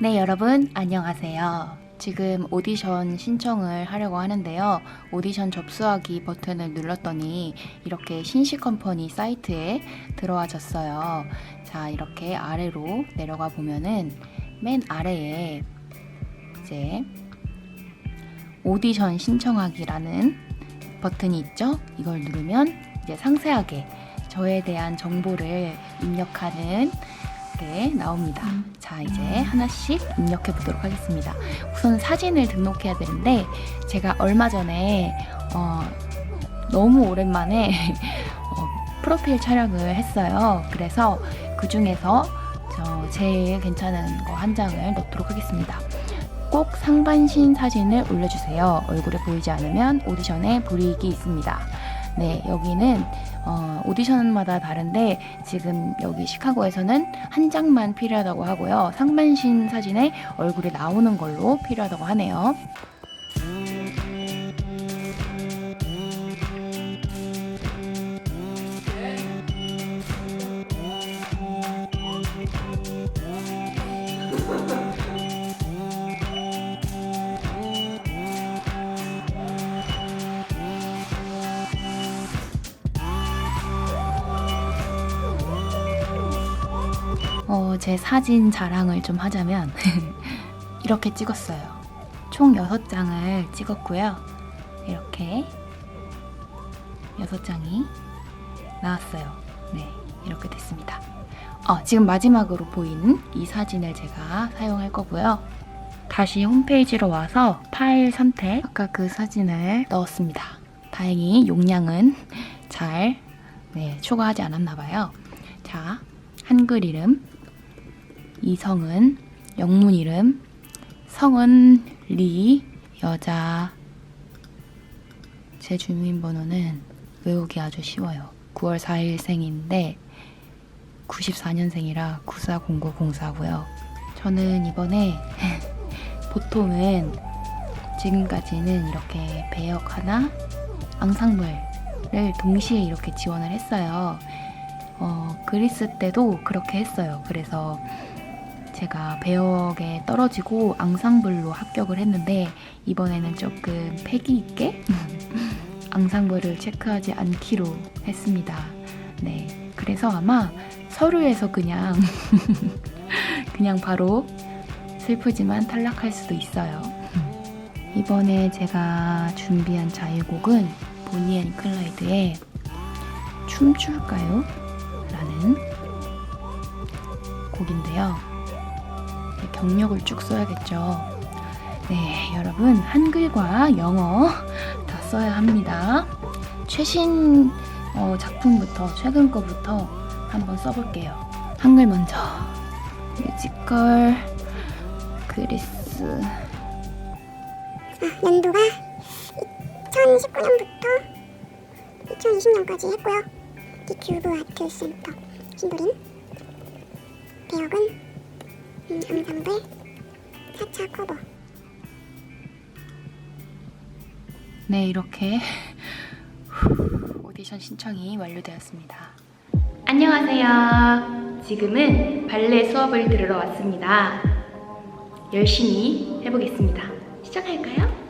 네, 여러분, 안녕하세요. 지금 오디션 신청을 하려고 하는데요. 오디션 접수하기 버튼을 눌렀더니 이렇게 신시컴퍼니 사이트에 들어와졌어요. 자, 이렇게 아래로 내려가 보면은 맨 아래에 이제 오디션 신청하기라는 버튼이 있죠? 이걸 누르면 이제 상세하게 저에 대한 정보를 입력하는 게 나옵니다. 자, 이제 하나씩 입력해 보도록 하겠습니다. 우선 사진을 등록해야 되는데 제가 얼마 전에 어, 너무 오랜만에 어, 프로필 촬영을 했어요. 그래서 그 중에서 저 제일 괜찮은 거 한 장을 넣도록 하겠습니다. 꼭 상반신 사진을 올려주세요. 얼굴에 보이지 않으면 오디션에 불이익이 있습니다. 네, 여기는 어, 오디션마다 다른데 지금 여기 시카고에서는 한 장만 필요하다고 하고요. 상반신 사진에 얼굴이 나오는 걸로 필요하다고 하네요. 어, 제 사진 자랑을 좀 하자면 이렇게 찍었어요. 총 6장을 찍었고요. 이렇게 6장이 나왔어요. 네, 이렇게 됐습니다. 어, 지금 마지막으로 보이는 이 사진을 제가 사용할 거고요. 다시 홈페이지로 와서 파일 선택, 아까 그 사진을 넣었습니다. 다행히 용량은 잘 네, 초과하지 않았나 봐요. 자, 한글 이름, 이성은 영문 이름, 성은 리, 여자. 제 주민번호는 외우기 아주 쉬워요. 9월 4일 생인데 94년생이라 940904고요. 저는 이번에 보통은 지금까지는 이렇게 배역 하나, 앙상블을 동시에 이렇게 지원을 했어요. 어, 그리스 때도 그렇게 했어요. 그래서 제가 배역에 떨어지고 앙상블로 합격을 했는데 이번에는 조금 패기 있게 앙상블을 체크하지 않기로 했습니다. 네. 그래서 아마 서류에서 그냥 그냥 바로 슬프지만 탈락할 수도 있어요. 이번에 제가 준비한 자유곡은 보니 앤 클라이드의 춤출까요? 라는 곡인데요. 네, 경력을 쭉 써야겠죠. 네, 여러분, 한글과 영어 다 써야 합니다. 최신 어, 작품부터, 최근 거부터 한번 써볼게요. 한글 먼저. 뮤지컬, 그리스. 아, 연도가 2019년부터 2020년까지 했고요. 디큐브 아트 센터 신도림 배역은 음, 앙상블 4차 커버 네, 이렇게 오디션 신청이 완료되었습니다. 안녕하세요. 지금은 발레 수업을 들으러 왔습니다. 열심히 해보겠습니다. 시작할까요?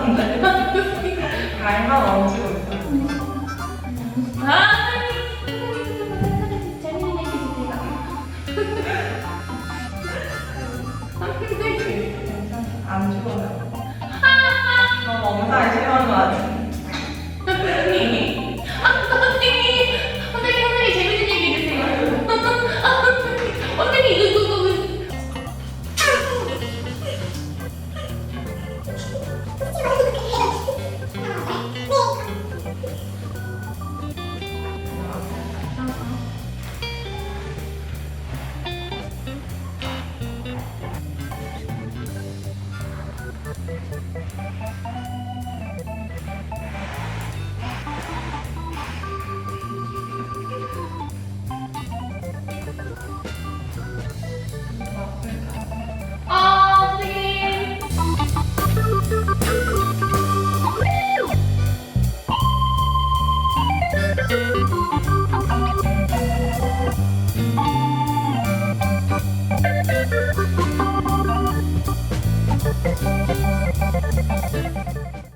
정말 발만 얹고 있어. 아! 안 죽어요. 아, 아. 너무 잘 심한 거 같아.